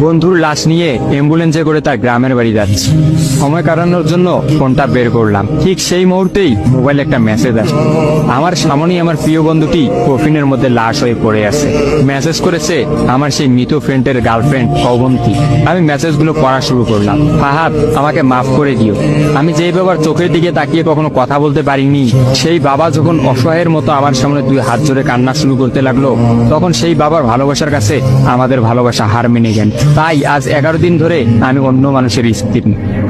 বন্ধুর লাশ নিয়ে অ্যাম্বুলেন্সে করে তার গ্রামের বাড়ি যাচ্ছে। সময় কাটানোর জন্য ফোনটা বের করলাম। ঠিক সেই মুহূর্তেই মোবাইলে একটা মেসেজ আসে। আমার সামনেই আমার প্রিয় বন্ধুটি কফিনের মধ্যে লাশ হয়ে পড়ে আছে। মেসেজ করেছে, আমার সেই মৃত ফ্রেন্ডের গার্লফ্রেন্ড অবন্তী। আমি মেসেজগুলো পড়া শুরু করলাম। ফাহাদ, আমাকে মাফ করে দিও। আমি যেই বাবার চোখের দিকে তাকিয়ে কখনো কথা বলতে পারিনি, সেই বাবা যখন অসহায়ের মতো আমার সামনে দুই হাত জোরে কান্না শুরু করতে লাগল, তখন সেই বাবার ভালোবাসার কাছে আমাদের ভালোবাসা হার মেনে গেল। তাই আজ এগারো দিন ধরে আমি অন্য মানুষের স্ত্রী।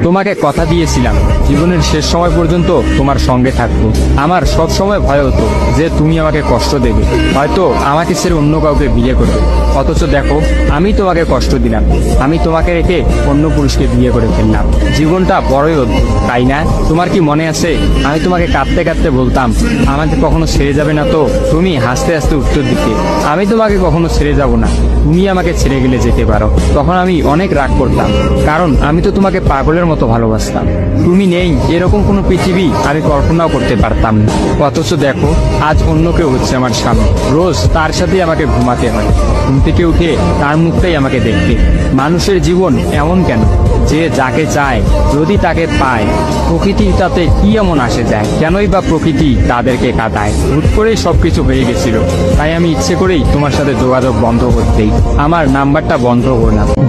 তোমাকে কথা দিয়েছিলাম, জীবনের শেষ সময় পর্যন্ত তোমার সঙ্গে থাকব। আমার সব সময় ভয় হতো যে তুমি আমাকে কষ্ট দেবে, হয়তো আমাকে ছেড়ে অন্য কাউকে বিয়ে করবে। অথচ দেখো, আমি তোমাকে কষ্ট দিলাম, আমি তোমাকে রেখে অন্য পুরুষকে বিয়ে করে ফেললাম। জীবনটা বড়ই অদ্ভুত, তাই না? তোমার কি মনে আছে? আমি তোমাকে কাঁদতে কাঁদতে বলতাম, আমাকে কখনো ছেড়ে যাবে না তো? তুমি হাসতে হাসতে উত্তর দিতে, আমি তোমাকে কখনো ছেড়ে যাব না। তুমি আমাকে ছেড়ে গেলে যেতে পারো। তখন আমি অনেক রাগ করতাম। কারণ আমি তো তোমাকে পাগলের মতো ভালোবাসতাম। তুমি নেই, এরকম কোনো পৃথিবী আমি কল্পনাও করতে পারতাম না। অথচ দেখো, আজ অন্য কেউ হচ্ছে আমার স্বামী। রোজ তার সাথেই আমাকে ঘুমাতে হয়। ঘুম থেকে উঠে তার মুখটাই আমাকে দেখতে। মানুষের জীবন এমন কেন? যে যাকে চায়, যদি তাকে পায় প্রকৃতিটাতে কি এমন আসে যায় কেনই বা প্রকৃতি তাদেরকে কাঁদায়। হুট করেই সব কিছু হয়ে গেছিল। তাই আমি ইচ্ছে করেই তোমার সাথে যোগাযোগ বন্ধ করতেই। আমার নাম্বারটা বন্ধ করলাম।